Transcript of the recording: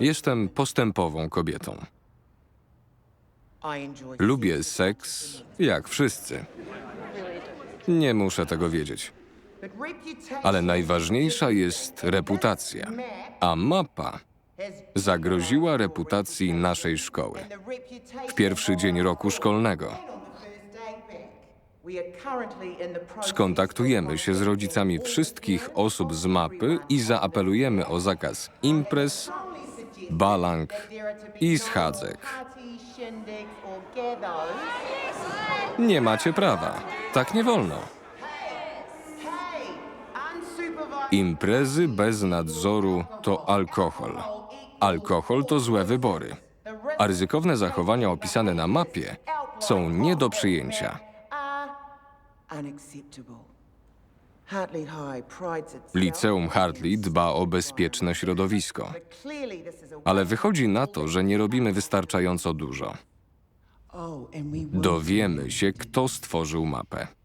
Jestem postępową kobietą. Lubię seks jak wszyscy. Nie muszę tego wiedzieć. Ale najważniejsza jest reputacja. A mapa zagroziła reputacji naszej szkoły. W pierwszy dzień roku szkolnego skontaktujemy się z rodzicami wszystkich osób z mapy i zaapelujemy o zakaz imprez, balang i schadzek. Nie macie prawa. Tak nie wolno. Imprezy bez nadzoru to alkohol. Alkohol to złe wybory. A ryzykowne zachowania opisane na mapie są nie do przyjęcia. Liceum Hartley dba o bezpieczne środowisko. Ale wychodzi na to, że nie robimy wystarczająco dużo. Oh, Dowiemy się, kto stworzył mapę.